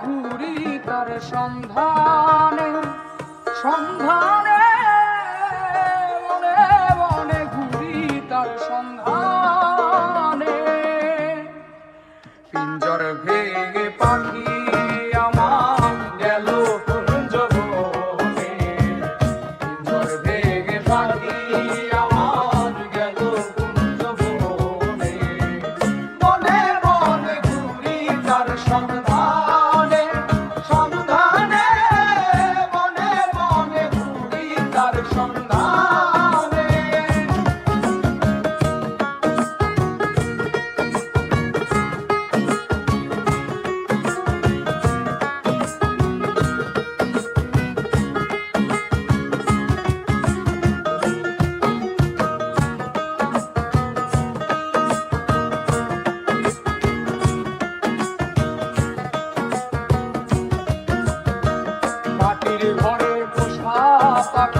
ঘুরি তার সন্ধানে সন্ধানে সন্ধানে। পিঞ্জর ভেঙে পাখি Papa.